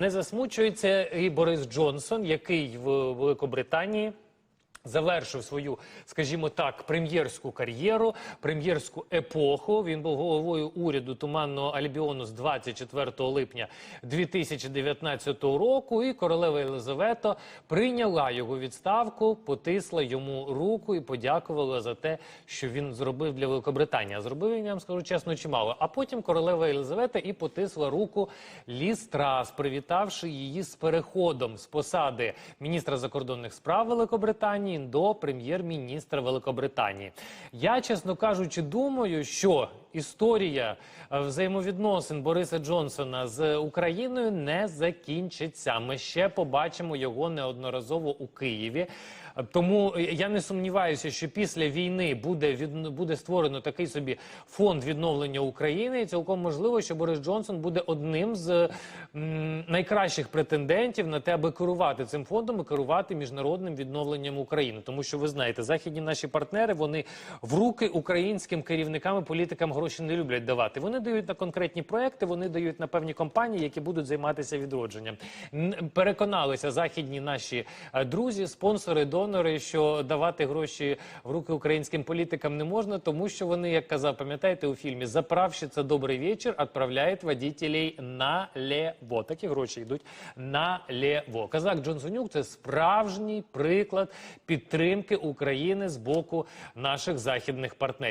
Не засмучується і Борис Джонсон, який в Великобританії. Завершив свою, скажімо так, прем'єрську кар'єру, прем'єрську епоху. Він був головою уряду туманного Альбіону з 24 липня 2019 року. І королева Єлизавета прийняла його відставку, потисла йому руку і подякувала за те, що він зробив для Великобританії. Зробив він, я вам скажу чесно, чимало. А потім королева Єлизавета і потисла руку Ліз Трас, привітавши її з переходом з посади міністра закордонних справ Великобританії до прем'єр-міністра Великобританії. Я, чесно кажучи, думаю, що історія взаємовідносин Бориса Джонсона з Україною не закінчиться. Ми ще побачимо його неодноразово у Києві. Тому я не сумніваюся, що після війни буде від буде створено такий собі фонд відновлення України. І цілком можливо, що Борис Джонсон буде одним з найкращих претендентів на те, аби керувати цим фондом і керувати міжнародним відновленням України. Тому що ви знаєте, західні наші партнери вони в руки українським керівникам і політикам гроші не люблять давати. Вони дають на конкретні проекти, вони дають на певні компанії, які будуть займатися відродженням. Переконалися західні наші е, друзі, спонсори, донори, що давати гроші в руки українським політикам не можна, тому що вони, як казав, пам'ятаєте у фільмі Заправщиця добрий вечір відправляє водителей налево. Такі гроші йдуть налево. Казак Джонсонюк це справжній приклад підтримки України з боку наших західних партнерів.